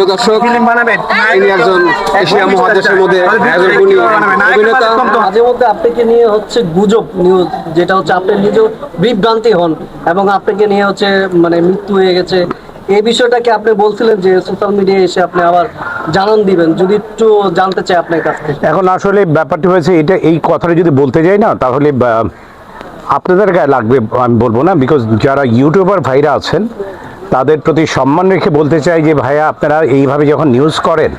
প্রিয় দর্শক তিনি একজন এশিয়া মহাদেশের মধ্যে একজন গুণী অভিনেতা। মাঝে মধ্যে আপনাকে নিয়ে হচ্ছে গুজব নিউজ যেটা হচ্ছে আপনি নিজেও বিভ্রান্তি হন এবং আপনাকে নিয়ে হচ্ছে মানে মৃত্যু হয়ে গেছে। এই বিষয়টাকে আপনি বলছিলেন যে সোশ্যাল মিডিয়ায় এসে আপনি আবার জানান দিবেন যদি একটু জানতে চাই আপনার কাছ থেকে। এখন আসলে ব্যাপারটি হয়েছে এটা এই কথাটা যদি বলতে যাই না তাহলে আপনাদের গায়ে লাগবে আমি বলব না বিকজ যারা ইউটিউবার ভাইরা আছেন তাদের প্রতি সম্মান রেখে বলতে চাই যে, ভাইয়া, আপনারা এইভাবে যখন নিউজ করেন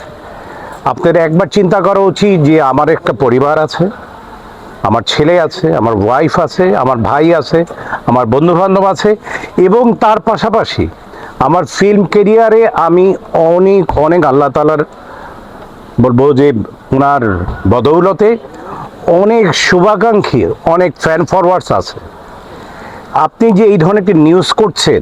আপনাদের একবার চিন্তা করা উচিত যে, আমার একটা পরিবার আছে, আমার ছেলে আছে, আমার ওয়াইফ আছে, আমার ভাই আছে, আমার বন্ধু বান্ধব আছে, এবং তার পাশাপাশি আমার ফিল্ম কেরিয়ারে আমি অনেক অনেক আল্লাহ তালার বলব যে ওনার বদৌলতে অনেক শুভাকাঙ্ক্ষী, অনেক ফ্যান ফরওয়ার্ডস আছে। আপনি যে এই ধরনের একটি নিউজ করছেন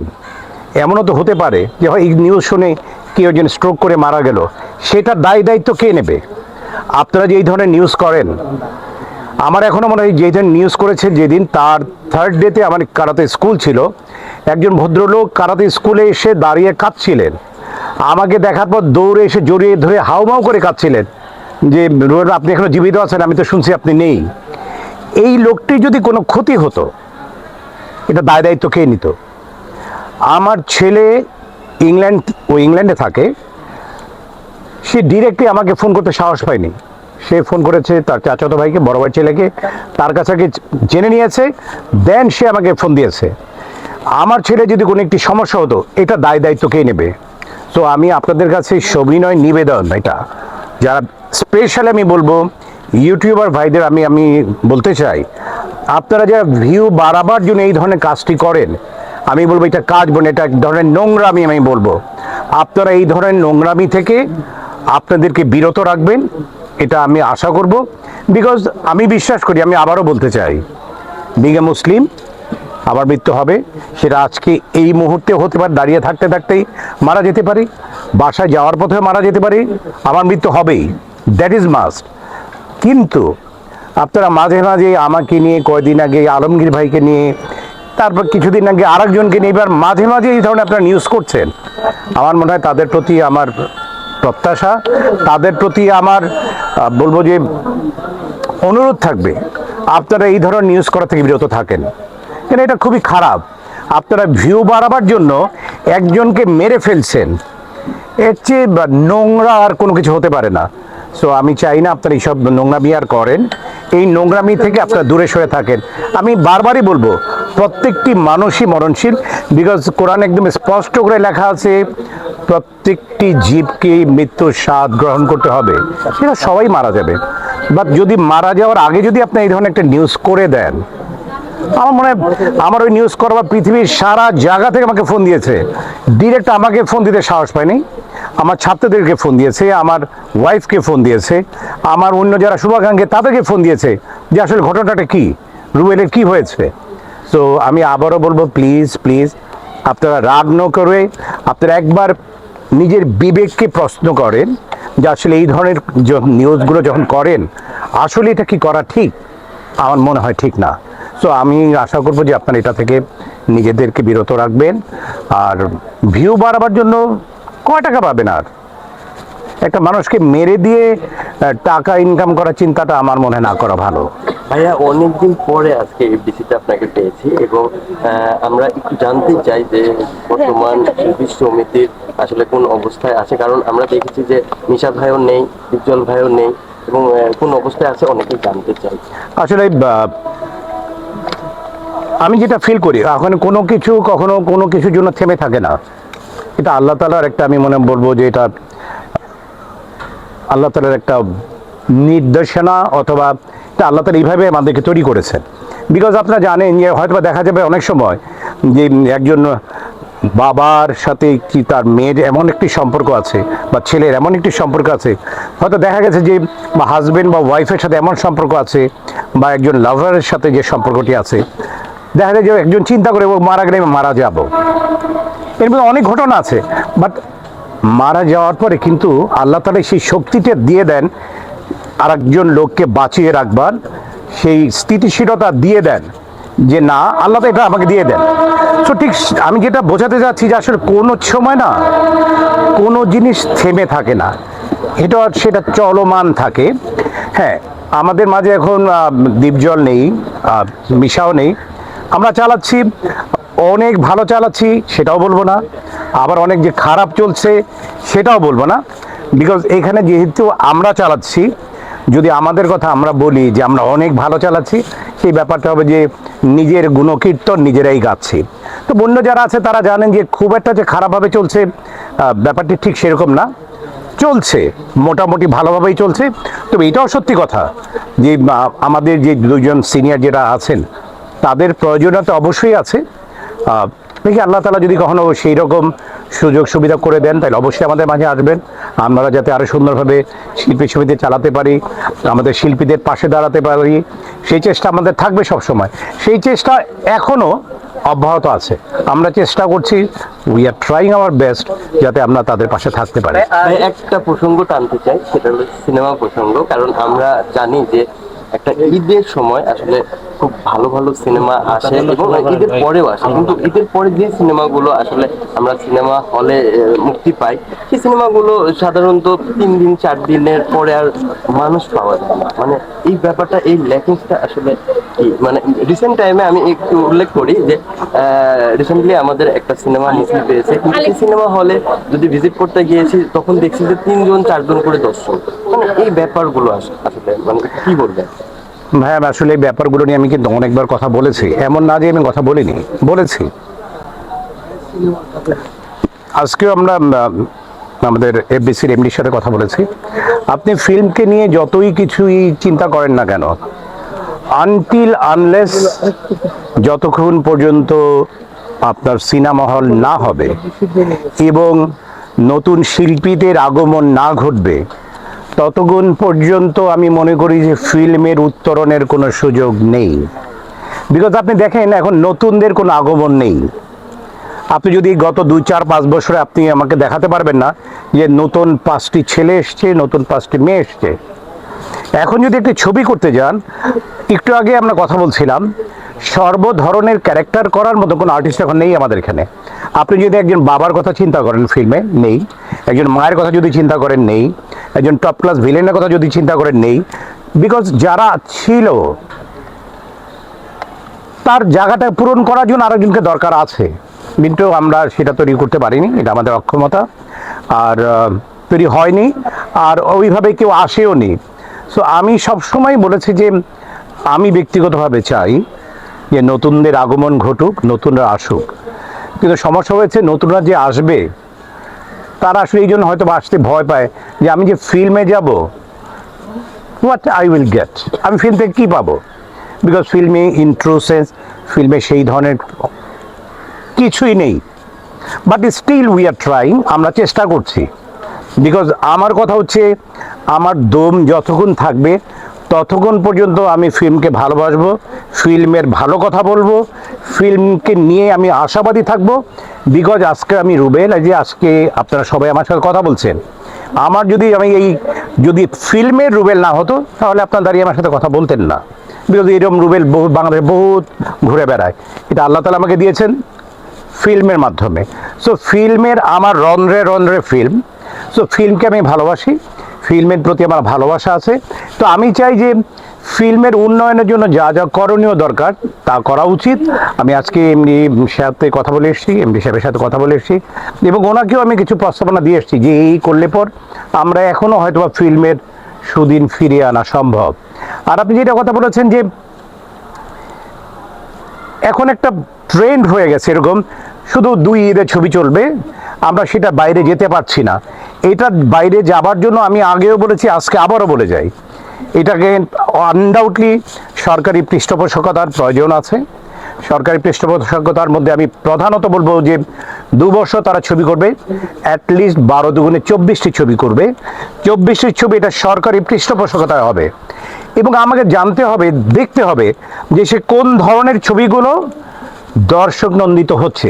এমনও তো হতে পারে যে হয় এই নিউজ শুনে কেউ একজন স্ট্রোক করে মারা গেল। সেটার দায় দায়িত্ব কে নেবে? আপনারা যে এই ধরনের নিউজ করেন, আমার এখনও মনে হয় যেদিন নিউজ করেছে যেদিন তার থার্ড ডেতে আমার কারাতে স্কুল ছিল। একজন ভদ্রলোক কারাতে স্কুলে এসে দাঁড়িয়ে কাঁদছিলেন। আমাকে দেখার পর দৌড়ে এসে জড়িয়ে ধরে হাউমাউ করে কাঁদছিলেন যে রোহেল আপনি এখনও জীবিত আছেন, আমি তো শুনছি আপনি নেই। এই লোকটি যদি কোনো ক্ষতি হতো, এটা দায় দায়িত্ব কে নিত? আমার ছেলে ইংল্যান্ড, ও ইংল্যান্ডে থাকে, সে ডিরেক্টলি আমাকে ফোন করতে সাহস পায়নি। সে ফোন করেছে তার চাচাতো ভাইকে, বড় ভাই ছেলেকে, তার কাছে আগে জেনে নিয়েছে দেন সে আমাকে ফোন দিয়েছে। আমার ছেলে যদি কোনো একটি সমস্যা হতো, এটা দায় দায়িত্ব কে নেবে? তো আমি আপনাদের কাছে সবিনয় নিবেদন, এটা, যারা স্পেশাল আমি বলব ইউটিউবার ভাইদের আমি আমি বলতে চাই, আপনারা যারা ভিউ বাড়াবার জন্য এই ধরনের কাজটি করেন আমি বলব এটা কাজ বোন এটা এক ধরনের নোংরামি আমি বলব। আপনারা এই ধরনের নোংরামি থেকে আপনাদেরকে বিরত রাখবেন, এটা আমি আশা করব। বিকজ আমি বিশ্বাস করি, আমি আবারও বলতে চাই বিগে মুসলিম আবার মৃত্যু হবে, সেটা আজকে এই মুহূর্তে হতে পারে, দাঁড়িয়ে থাকতে থাকতেই মারা যেতে পারি, বাসায় যাওয়ার পথে মারা যেতে পারি, আমার মৃত্যু হবেই দ্যাট ইজ মাস্ট কিন্তু আপনারা মাঝে মাঝে আমাকে নিয়ে কয়দিন আগে আলমগীর ভাইকে নিয়ে তারপর কিছুদিন আগে আরেকজনকে নিয়ে এবার মাঝে মাঝে এই ধরনের আপনারা নিউজ করছেন। আমার মনে হয় তাদের প্রতি আমার প্রত্যাশা, তাদের প্রতি আমার বলব যে অনুরোধ থাকবে, আপনারা এই ধরনের নিউজ করা থেকে বিরত থাকেন। কেন এটা খুবই খারাপ। আপনারা ভিউ বাড়াবার জন্য একজনকে মেরে ফেলছেন। এর চেয়ে নোংরা আর কোনো কিছু হতে পারে না। সো আমি চাই না আপনারা এইসব নোংরামি আর করেন। এই নোংরামি থেকে আপনারা দূরে সরে থাকেন। আমি বারবারই বলব, প্রত্যেকটি মানুষই মরণশীল বিকজ কোরআন একদম স্পষ্ট করে লেখা আছে, প্রত্যেকটি জীবকে মৃত্যুর স্বাদ গ্রহণ করতে হবে। সেটা সবাই মারা যাবে। বাট যদি মারা যাওয়ার আগে যদি আপনি এই ধরনের একটা নিউজ করে দেন, আমার মনে হয় আমার ওই নিউজ করবার পৃথিবীর সারা জায়গা থেকে আমাকে ফোন দিয়েছে। ডিরেক্ট আমাকে ফোন দিতে সাহস পায়নি আমার ছাত্রদেরকে ফোন দিয়েছে, আমার ওয়াইফকে ফোন দিয়েছে, আমার অন্য যারা শুভাকাঙ্ক্ষী তাদেরকে ফোন দিয়েছে যে আসলে ঘটনাটা কি, রুবেলের কি হয়েছে। তো আমি আবারও বলব প্লিজ প্লিজ আপনারা রাগ ন করে, আপনারা একবার নিজের বিবেককে প্রশ্ন করেন যে আসলে এই ধরনের নিউজগুলো যখন করেন, আসলে এটা কি করা ঠিক? আমার মনে হয় ঠিক না। সো আমি আশা করব যে আপনারা এটা থেকে নিজেদেরকে বিরত রাখবেন, আর ভিউ বাড়াবার জন্য কয় টাকা পাবেন আর? একটা মানুষকে মেরে দিয়ে টাকা ইনকাম করার চিন্তাটা আমার মনে না করা ভালো। ভাইয়া অনেকদিন পরে আজকে এফডিসিতে আপনাকে পেয়েছি এবং আমরা একটু জানতে চাই যে বর্তমান শিল্পী সমিতির আসলে কোন অবস্থায় আছে। কারণ আমরা দেখেছি যে নিশা ভাইও নেই উজ্জ্বল ভাইও নেই এবং কোন অবস্থায় আছে অনেকেই জানতে চাই। আসলে আমি যেটা ফিল করি এখন কোনো কিছু কখনো কোনো কিছুর জন্য থেমে থাকে না। এটা আল্লাহ তালার একটা, আমি মনে বলব যে এটা আল্লাহ তালার একটা নির্দেশনা অথবা এটা আল্লাহ তালা এইভাবে আমাদেরকে তৈরি করেছেন। বিকজ আপনারা জানেন যে হয়তো দেখা যাবে অনেক সময় যে একজন বাবার সাথে কি তার মেয়ের এমন একটি সম্পর্ক আছে বা ছেলের এমন একটি সম্পর্ক আছে, হয়তো দেখা গেছে যে বা হাজবেন্ড বা ওয়াইফের সাথে এমন সম্পর্ক আছে বা একজন লাভারের সাথে যে সম্পর্কটি আছে, দেখা যায় যে একজন চিন্তা করে মারা গেলে মারা যাব। এর মধ্যে অনেক ঘটনা আছে বাট মারা যাওয়ার পরে কিন্তু আল্লাহ তালা সেই শক্তিটা দিয়ে দেন আর একজন লোককে বাঁচিয়ে রাখবার, সেই স্থিতিশীলতা দিয়ে দেন, যে না, আল্লাহ তো এটা আমাকে দিয়ে দেন। তো ঠিক আমি যেটা বোঝাতে যাচ্ছি যে আসলে কোনো সময় না, কোনো জিনিস থেমে থাকে না। এটা সেটা চলমান থাকে। হ্যাঁ আমাদের মাঝে এখন দ্বীপজল নেই মিশাও নেই। আমরা চালাচ্ছি অনেক ভালো চালাচ্ছি, সেটাও বলব না। আবার অনেক যে খারাপ চলছে, সেটাও বলব না। বিকজ এখানে যেহেতু আমরা চালাচ্ছি, যদি আমাদের কথা আমরা বলি যে আমরা অনেক ভালো চালাচ্ছি, সেই ব্যাপারটা হবে যে নিজের গুণকীর্তন নিজেরাই গাচ্ছি। তো অন্য যারা আছে, তারা জানেন যে খুব একটা যে খারাপভাবে চলছে ব্যাপারটি ঠিক সেরকম না। চলছে, মোটামুটি ভালোভাবেই চলছে। তবে এটাও সত্যি কথা যে আমাদের যে দুজন সিনিয়র যারা আছেন, তাদের প্রয়োজনীয়তা অবশ্যই আছে। দেখি আল্লাহ তালা যদি কখনো সেই রকম সুযোগ সুবিধা করে দেন, তাহলে অবশ্যই আমাদের মাঝে আসবেন। আমরা যাতে আরও সুন্দরভাবে শিল্পী সমিতি চালাতে পারি, আমাদের শিল্পীদের পাশে দাঁড়াতে পারি। সেই চেষ্টা আমাদের থাকবে সব সময় সেই চেষ্টা এখনও অব্যাহত আছে। আমরা চেষ্টা করছি we are trying our best যাতে আমরা তাদের পাশে থাকতে পারি। একটা প্রসঙ্গ টানতে চাই, সেটা হলো সিনেমা প্রসঙ্গ, কারণ আমরা জানি যে একটা ঈদের সময় আসলে খুব ভালো ভালো সিনেমা আসে এবং ঈদের পরেও আসে। কিন্তু ঈদের পরে যে সিনেমাগুলো আসলে আমরা সিনেমা হলে মুক্তি পাই সেই সিনেমাগুলো সাধারণত তিন দিন চার দিনের পরে আর মানুষ পাওয়া যায় না। মানে এই ব্যাপারটা এই ল্যাকিংসটা আসলে কি মানে রিসেন্ট টাইমে আমি একটু উল্লেখ করি যে রিসেন্টলি আমাদের একটা সিনেমা মুক্তি পেয়েছে। কিন্তু সেই সিনেমা হলে যদি ভিজিট করতে গিয়েছি তখন দেখছি যে তিনজন চারজন করে দর্শক। মানে এই ব্যাপারগুলো আস- আসলে মানে কি বলবেন? ভাই, আমি আসলে এই ব্যাপারগুলো নিয়ে আমি কিন্তু অনেকবার কথা বলেছি। এমন না যে আমি কথা বলিনি, বলেছি। আজকেও আমরা আমাদের এফবিসির এমডির সাথে কথা বলেছি। আপনি ফিল্মকে নিয়ে যতই কিছুই চিন্তা করেন না কেন আনটিল আনলেস যতক্ষণ পর্যন্ত আপনার সিনেমা হল না হবে এবং নতুন শিল্পীদের আগমন না ঘটবে ততক্ষণ পর্যন্ত আমি মনে করি যে ফিল্মের উত্তরণের কোনো সুযোগ নেই। বিকজ আপনি দেখেন, এখন নতুনদের কোনো আগমন নেই। আপনি যদি গত দুই, চার, পাঁচ বছরে আপনি আমাকে দেখাতে পারবেন না যে নতুন পাঁচটি ছেলে এসছে, নতুন পাঁচটি মেয়ে এসছে। এখন যদি একটি ছবি করতে যান, একটু আগে আমরা কথা বলছিলাম সর্ব ধরনের ক্যারেক্টার করার মতো কোনো আর্টিস্ট এখন নেই আমাদের এখানে। আপনি যদি একজন বাবার কথা চিন্তা করেন ফিল্মে, নেই। একজন মায়ের কথা যদি চিন্তা করেন, নেই। একজন টপ ক্লাস ভিলেনের কথা যদি চিন্তা করেন নেই বিকজ যারা ছিল, তার জায়গাটা পূরণ করার জন্য আরেকজনকে দরকার আছে। কিন্তু আমরা সেটা তৈরি করতে পারিনি, এটা আমাদের অক্ষমতা। আর তৈরি হয়নি, আর ওইভাবে কেউ আসেও নি। সো আমি সবসময় বলেছি যে, আমি ব্যক্তিগতভাবে চাই যে নতুনদের আগমন ঘটুক, নতুনরা আসুক। কিন্তু সমস্যা হয়েছে, নতুনরা যে আসবে তারা আসলে এই জন্য হয়তো আসতে ভয় পায় যে আমি যে ফিল্মে যাব হোয়াট আই উইল গেট আমি ফিল্ম থেকে কী পাবো? বিকজ ফিল্মে ইন্ট্রোসেন্স ফিল্মে সেই ধরনের কিছুই নেই। But still we are trying আমরা চেষ্টা করছি। বিকজ আমার কথা হচ্ছে, আমার দম যতক্ষণ থাকবে ততক্ষণ পর্যন্ত আমি ফিল্মকে ভালোবাসবো, ফিল্মের ভালো কথা বলব, ফিল্মকে নিয়ে আমি আশাবাদী থাকব। বিকজ আজকে আমি রুবেল যে আজকে আপনারা সবাই আমার সাথে কথা বলছেন। আমার যদি আমি এই, যদি ফিল্মের রুবেল না হতো, তাহলে আপনার দাঁড়িয়ে আমার সাথে কথা বলতেন না। বিকজ এরকম রুবেল বহু বাংলাদেশে বহুত ঘুরে বেড়ায়। এটা আল্লাহ তালা আমাকে দিয়েছেন ফিল্মের মাধ্যমে। সো ফিল্মের আমার রন্ধ্রে রন্ধ্রে ফিল্ম। সো ফিল্মকে আমি ভালোবাসি। ফিল্মের প্রতি আমার ভালোবাসা আছে। তো আমি চাই যে ফিল্মের উন্নয়নের জন্য যা যা করণীয় দরকার তা করা উচিত। আমি আজকে এমনি সাথে কথা বলে এসেছি, এমডি সাহেবের সাথে কথা বলে এসেছি এবং ওনাকেও আমি কিছু প্রস্তাবনা দিয়ে এসেছি যে এই করলে পর আমরা এখনও হয়তো ফিল্মের সুদিন ফিরিয়ে আনা সম্ভব। আর আপনি যেটা কথা বলেছেন যে এখন একটা ট্রেন্ড হয়ে গেছে এরকম, শুধু দুই ঈদের ছবি চলবে, আমরা সেটা বাইরে যেতে পারছি না। এটা বাইরে যাবার জন্য আমি আগেও বলেছি, আজকে আবারও বলে যাই। এটাকে আনডাউটলি সরকারি পৃষ্ঠপোষকতার প্রয়োজন আছে। সরকারি পৃষ্ঠপোষকতার মধ্যে আমি প্রধানত বলব যে, দু বছর তারা ছবি করবে অ্যাটলিস্ট বারো দুগুণে চব্বিশটি ছবি করবে। চব্বিশটি ছবি এটা সরকারি পৃষ্ঠপোষকতায় হবে। এবং আমাকে জানতে হবে, দেখতে হবে যে সে কোন ধরনের ছবিগুলো দর্শক নন্দিত হচ্ছে।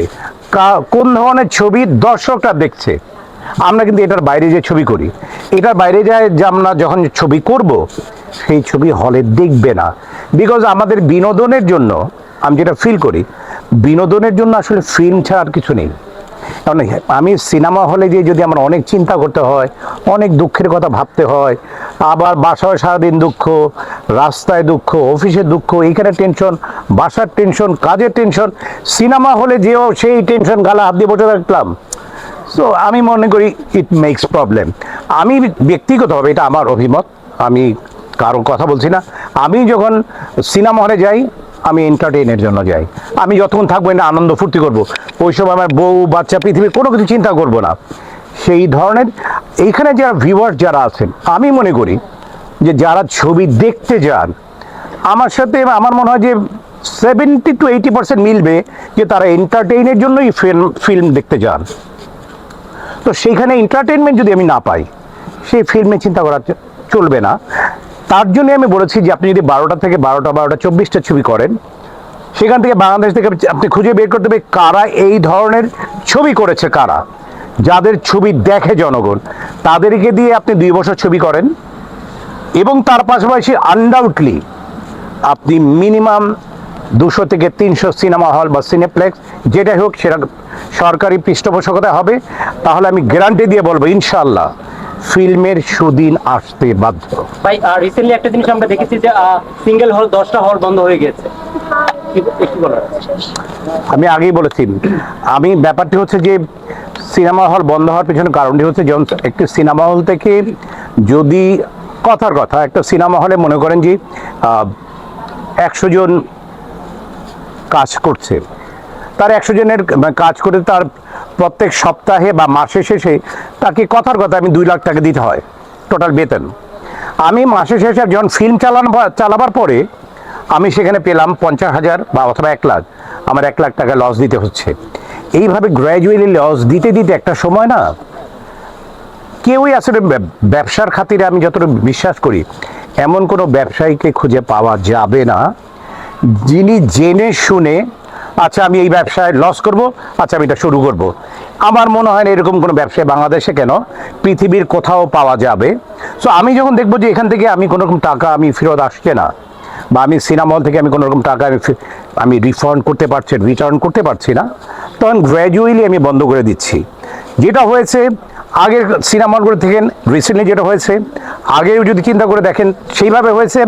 কোন ধরনের ছবি দর্শকরা দেখছে? আমরা কিন্তু এটার বাইরে যে ছবি করি, এটার বাইরে যায় যে আমরা যখন ছবি করব, সেই ছবি হলে দেখবে না। বিকজ আমাদের বিনোদনের জন্য, আমি যেটা ফিল করি, বিনোদনের জন্য আসলে ফিল্ম ছাড়া আর কিছু নেই। কারণ আমি সিনেমা হলে গিয়ে যদি আমার অনেক চিন্তা করতে হয়, অনেক দুঃখের কথা ভাবতে হয়, আবার বাসায় সারাদিন দুঃখ, রাস্তায় দুঃখ অফিসের দুঃখ, এইখানে টেনশন বাসার টেনশন কাজের টেনশন সিনেমা হলে যেও সেই টেনশন গালা হাত দিয়ে বসে থাকলাম। সো আমি মনে করি ইট মেক্স প্রবলেম আমি ব্যক্তিগতভাবে এটা আমার অভিমত। আমি কারও কথা বলছি না। আমি যখন সিনেমা হলে যাই, আমি এন্টারটেইনের জন্য যাই। আমি যতক্ষণ থাকব না আনন্দ ফুর্তি করব। ওই সময় আমার বউ, বাচ্চা, পৃথিবীর কোনো কিছু চিন্তা করব না। সেই ধরনের এইখানে যারা ভিউয়ার যারা আছেন, আমি মনে করি যে যারা ছবি দেখতে যান, আমার সাথে আমার মনে হয় যে সেভেন্টি টু এইটি পার্সেন্ট মিলবে যে তারা এন্টারটেইনের জন্যই ফিল্ম ফিল্ম দেখতে যান। তো সেইখানে এন্টারটেনমেন্ট যদি আমি না পাই সেই ফিল্মে চিন্তা করা চলবে না। তার জন্য আমি বলেছি যে আপনি যদি বারোটা থেকে বারোটা বারোটা চব্বিশটা ছবি করেন, সেখান থেকে বাংলাদেশ থেকে আপনি খুঁজে বের করতে হবে কারা এই ধরনের ছবি করেছে কারা। যাদের ছবি দেখে জনগণ, তাদেরকে দিয়ে আপনি দুই বছর ছবি করেন এবং তার পাশাপাশি আনডাউটলি আপনি মিনিমাম দুশো থেকে তিনশো সিনেমা হল বা সিনেপ্লেক্স যেটাই হোক সেটা সরকারি পৃষ্ঠপোষকতা হবে। তাহলে আমি গ্যারান্টি দিয়ে বলব ইনশাল্লাহ ফিল্মের সুদিন আসতে বাধ্য। ভাই রিসেন্টলি একটা জিনিস আমরা দেখেছি যে সিঙ্গেল হল দশটা হল বন্ধ হয়ে গেছে? আমি আগেই বলেছি আমি ব্যাপারটি হচ্ছে যে সিনেমা হল বন্ধ হওয়ার পেছনে কারণটি হচ্ছে যেমন একটি সিনেমা হল থেকে যদি কথার কথা একটা সিনেমা হলে মনে করেন যে একশো জন কাজ করছে। তার একশো জনের কাজ করে তার প্রত্যেক সপ্তাহে বা মাসে শেষে তাকে কথার কথা আমি দুই লাখ টাকা দিতে হয় টোটাল বেতন। আমি মাসে শেষে যখন ফিল্ম চালানো চালাবার পরে আমি সেখানে পেলাম পঞ্চাশ হাজার বা অথবা এক লাখ। আমার এক লাখ টাকা লস দিতে হচ্ছে। এইভাবে গ্র্যাজুয়ালি লস দিতে দিতে একটা সময় না, কেউই আসলে ব্যবসার খাতিরে আমি যতটা বিশ্বাস করি, এমন কোনো ব্যবসায়ীকে খুঁজে পাওয়া যাবে না। যিনি জেনে শুনে আচ্ছা আমি এই ব্যবসায় লস করব আচ্ছা আমি এটা শুরু করব। আমার মনে হয় না এরকম কোনো ব্যবসায় বাংলাদেশে কেন পৃথিবীর কোথাও পাওয়া যাবে। সো আমি যখন দেখব যে এখান থেকে আমি কোনো রকম টাকা আমি ফেরত আসছে না, বা আমি সিনেমা হল থেকে আমি কোনো রকম টাকা আমি আমি রিফান্ড করতে পারছি রিটার্ন করতে পারছি না, তখন গ্র্যাজুয়ালি আমি বন্ধ করে দিচ্ছি। যেটা হয়েছে আগের সিনেমা হলগুলো থেকে রিসেন্টলি যেটা হয়েছে আগেও যদি চিন্তা করে দেখেন সেইভাবে হয়েছে।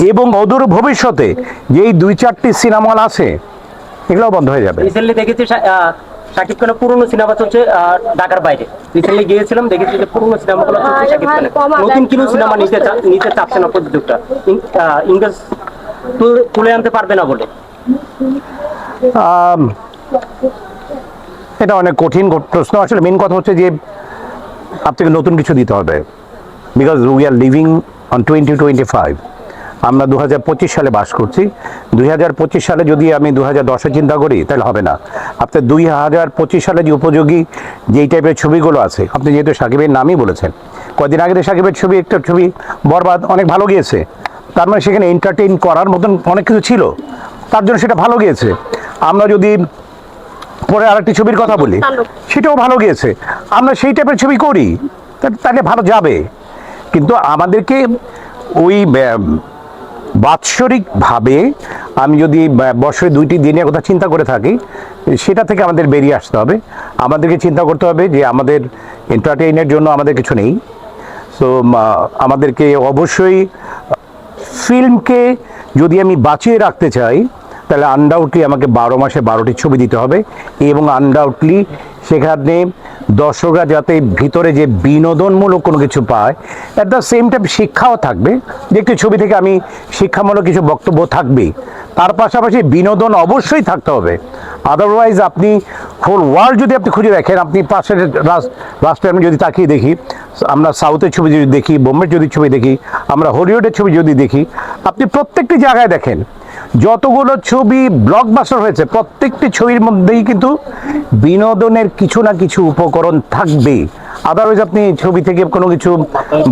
এবং অদূর ভবিষ্যতে যেই দুই চারটি সিনেমা হল আছে এগুলোও বন্ধ হয়ে যাবে। রিসেন্টলি দেখেছি শাকিব খানের পুরনো সিনেমা চলছে ঢাকার বাইরে। রিসেন্টলি গিয়েছিলাম দেখেছি যে পুরনো সিনেমাগুলো চলছে শাকিব খানের। নতুন কিছু সিনেমা নিতে নিতে চাচ্ছে না প্রযোজকটা। ইংরেজ তুলে- তুলে আনতে পারবে না বলে। এটা অনেক কঠিন প্রশ্ন। আসলে মেন কথা হচ্ছে যে আপনাকে নতুন কিছু দিতে হবে। Because we are living on twenty twenty five আমরা দু হাজার পঁচিশ সালে বাস করছি। দুই হাজার পঁচিশ সালে যদি আমি দু হাজার দশে চিন্তা করি, তাহলে হবে না। আপনার দুই হাজার পঁচিশ সালে যে উপযোগী, যেই টাইপের ছবিগুলো আছে, আপনি যেহেতু সাকিবের নামই বলেছেন, কদিন আগে সাকিবের ছবি, একটা ছবি বরবাদ, অনেক ভালো গিয়েছে। তার মানে সেখানে এন্টারটেইন করার মতন অনেক কিছু ছিল। তার জন্য সেটা ভালো গিয়েছে। আমরা যদি পরে আরেকটি ছবির কথা বলি। সেটাও ভালো গিয়েছে। আমরা সেই টাইপের ছবি করি তাহলে ভালো যাবে। কিন্তু আমাদেরকে ওই বাৎসরিকভাবে আমি যদি বছরে দুইটি দিনের কথা চিন্তা করে থাকি সেটা থেকে আমাদের বেরিয়ে আসতে হবে। আমাদেরকে চিন্তা করতে হবে যে আমাদের এন্টারটেইনের জন্য আমাদের কিছু নেই। সো আমাদেরকে অবশ্যই ফিল্মকে যদি আমি বাঁচিয়ে রাখতে চাই তাহলে আনডাউটলি আমাকে বারো মাসে বারোটি ছবি দিতে হবে এবং আনডাউটলি সেখানে দর্শকরা যাতে ভিতরে যে বিনোদনমূলক কোনো কিছু পায় অ্যাট দ্য সেম টাইম শিক্ষাও থাকবে। যে একটি ছবি থেকে আমি শিক্ষামূলক কিছু বক্তব্য থাকবেই। তার পাশাপাশি বিনোদন অবশ্যই থাকতে হবে। আদারওয়াইজ আপনি হোল ওয়ার্ল্ড যদি আপনি খুঁজে দেখেন, আপনি পাশের রাষ্ট্রে আমি যদি তাকিয়ে দেখি, আমরা সাউথের ছবি যদি দেখি, বোম্বের যদি ছবি দেখি, আমরা হলিউডের ছবি যদি দেখি, আপনি প্রত্যেকটি জায়গায় দেখেন। যতগুলো ছবি ব্লকবাস্টার হয়েছে, প্রত্যেকটি ছবির মধ্যেই কিন্তু বিনোদনের কিছু না কিছু উপকরণ থাকবে আদারওয়াইজ আপনি ছবি থেকে কোনো কিছু,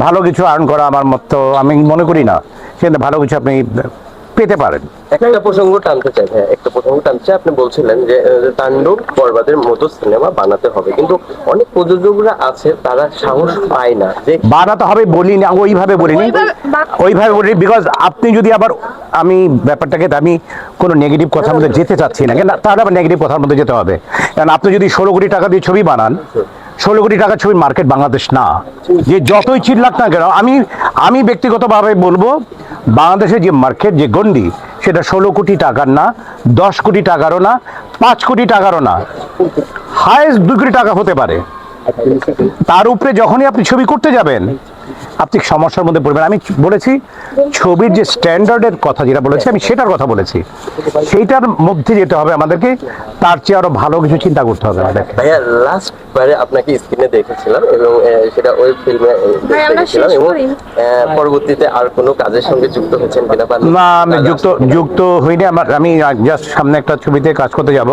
ভালো কিছু আর্ন করা আমার মতো, আমি মনে করি না। সেখানে ভালো কিছু আপনি পেতে পারেন। একটা প্রসঙ্গ টানতে চাই হ্যাঁ একটা প্রসঙ্গ টানতে চাই। আপনি বলছিলেন যে তাণ্ডব বরবাদের মতো সিনেমা বানাতে হবে। কিন্তু অনেক প্রযোজকরা আছে তারা সাহস পায় না যে বানাতে হবে বলি না ওইভাবে বলিনি। ওইভাবে বা- ওইভাবে বলি বিকজ আপনি যদি আবার আমি ব্যাপারটাকে আমি কোনো নেগেটিভ কথার মধ্যে যেতে চাচ্ছি না কেন তাহলে আবার নেগেটিভ কথার মধ্যে যেতে হবে। কারণ আপনি যদি ষোলো কোটি টাকা দিয়ে ছবি বানান ষোলো কোটি টাকার ছবির মার্কেট বাংলাদেশ না। যে যতই চিল্লাক না কেন, আমি আমি ব্যক্তিগতভাবে বলব, বাংলাদেশের যে মার্কেট যে গন্ডি সেটা ষোলো কোটি টাকার না, দশ কোটি টাকারও না, পাঁচ কোটি টাকারও না। হায়েস্ট দুই কোটি টাকা হতে পারে। তার উপরে যখনই আপনি ছবি করতে যাবেন আপনি সমস্যার মধ্যে পড়বেন। আমি বলেছি ছবির যে স্ট্যান্ডার্ডের কথা যেটা বলেছি আমি সেটার কথা বলেছি। সেইটার মধ্যে যেতে হবে আমাদেরকে তার চেয়ে আরও ভালো কিছু চিন্তা করতে হবে আমাদেরকে ভাইয়া লাস্ট বারে আপনাকে স্ক্রিনে দেখেছিলাম এবং সেটা ওয়েব ফিল্মে দেখেছিলাম এবং পরবর্তীতে আর কোনো কাজের সঙ্গে যুক্ত হয়েছেন কিনা বা না আমি যুক্ত যুক্ত হইনি। আমার আমি জাস্ট সামনে একটা ছবিতে কাজ করতে যাব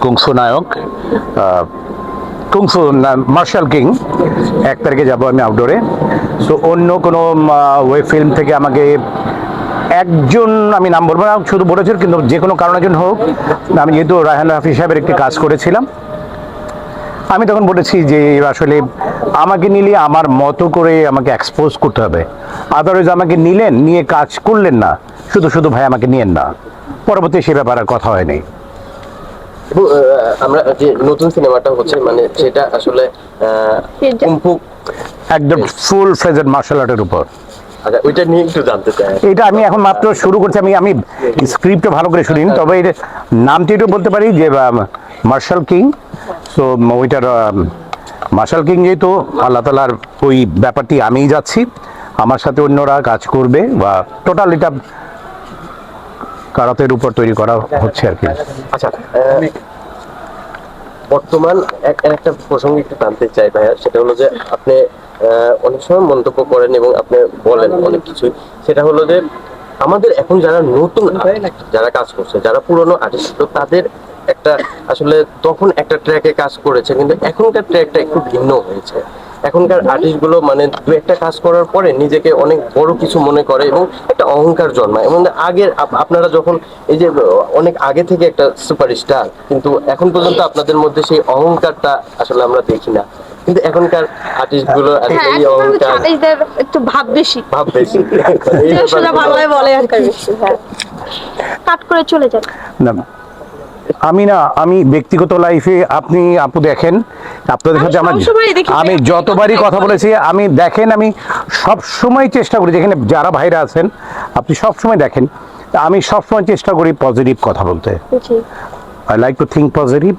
কুংফু নায়ক। আহ, কুংফু মার্শাল কিং। এক তারিখে যাব আমি আউটডোরে সো অন্য কোনো ওয়েব ফিল্ম থেকে আমাকে একজন, আমি নাম বলব না, শুধু বলেছিল, কিন্তু যে কোনো কারণের জন্য হোক, আমি যেহেতু রায়হান রাফি সাহেবের একটি কাজ করেছিলাম, আমি তখন বলেছি যে আসলে আমাকে নিলে আমার মতো করে আমাকে এক্সপোজ করতে হবে। আদারওয়াইজ আমাকে নিলেন, নিয়ে কাজ করলেন না। শুধু শুধু ভাই আমাকে নিয়েন না। পরবর্তী সে ব্যাপারে আর কথা হয়নি এবং, আমরা যে নতুন সিনেমাটা হচ্ছে মানে সেটা আসলে কুম্ফু একদম ফুল ফ্রেজেড মার্শাল আর্টের উপর। আচ্ছা ওইটা নিয়ে একটু জানতে চাই। এটা আমি এখন মাত্র শুরু করছি আমি আমি স্ক্রিপ্টটা ভালো করে শুনিনি তবে এর নামটি একটু বলতে পারি যে মার্শাল কিং সো ওইটার মার্শাল কিং যেহেতু আল্লাহ তালার ওই ব্যাপারটি আমিই যাচ্ছি। আমার সাথে অন্যরা কাজ করবে বা টোটাল এটা কারাতের উপর তৈরি করা হচ্ছে আর কি। আচ্ছা বর্তমান একটা প্রসঙ্গে একটু জানতে চাই ভাইয়া, সেটা হলো যে আপনি অনেক সময় মন্তব্য করেন এবং আপনি বলেন অনেক কিছুই। সেটা হলো যে আমাদের এখন যারা নতুন যারা কাজ করছে, যারা পুরনো আর্টিস্ট তাদের একটা আসলে তখন একটা ট্র্যাকে কাজ করেছে, কিন্তু এখনকার ট্র্যাকটা একটু ভিন্ন হয়েছে। এখনকার আর্টিস্টগুলো মানে দু একটা কাজ করার পরে নিজেকে অনেক বড় কিছু মনে করে এবং একটা অহংকার জন্মায়। এবং আগের আপনারা যখন এই যে অনেক আগে থেকে একটা সুপারস্টার কিন্তু এখন পর্যন্ত আপনাদের মধ্যে সেই অহংকারটা আসলে আমরা দেখি না। কিন্তু এখনকার আর্টিস্টগুলো হ্যাঁ একটু ভাব বেশি। ভাব বেশি। সোজা বলে আর কি হ্যাঁ। কাট করে চলে যান। না। আমি না আমি ব্যক্তিগত লাইফে আপনি আপু দেখেন আপনাদের সাথে আমার আমি যতবারই কথা বলেছি আমি দেখেন আমি সব সময় চেষ্টা করি যেখানে যারা ভাইরা আছেন আপনি সব সময় দেখেন আমি সবসময় চেষ্টা করি পজিটিভ কথা বলতে। I like to think positive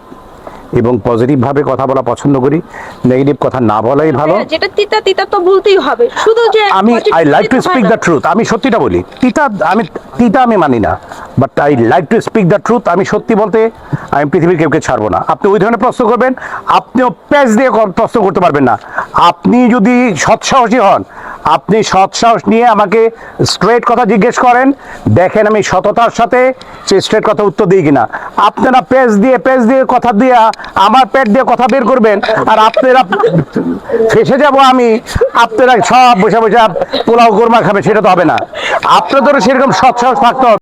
এবং পজিটিভভাবে কথা বলা পছন্দ করি নেগেটিভ কথা না বলাই ভালো। হ্যাঁ, যেটা তিতা তিতা তো বলতেই হবে। শুধু যে আমি I like to speak. The truth আমি সত্যিটা বলি। তিতা আমি তিতা আমি মানি না। But I like to speak the truth আমি সত্যি বলতে আমি পৃথিবীর কেউকে ছাড়বো না। আপনি ওই ধরনের প্রশ্ন করবেন আপনিও প্যাচ দিয়ে প্রশ্ন করতে পারবেন না। আপনি যদি সৎসাহসী হন আপনি সৎসাহস নিয়ে আমাকে স্ট্রেট কথা জিজ্ঞেস করেন। দেখেন আমি সততার সাথে সে স্ট্রেট কথা উত্তর দিই কিনা। আপনারা পেজ দিয়ে পেজ দিয়ে কথা দিয়ে, আমার পেট দিয়ে কথা বের করবেন আর আপনারা ফেসে যাব আমি, আপনারা সব বসে বসে পোলাও কোরমা খাবে, সেটা তো হবে না। আপনাদেরও সেরকম সৎসাহস থাকতে হবে।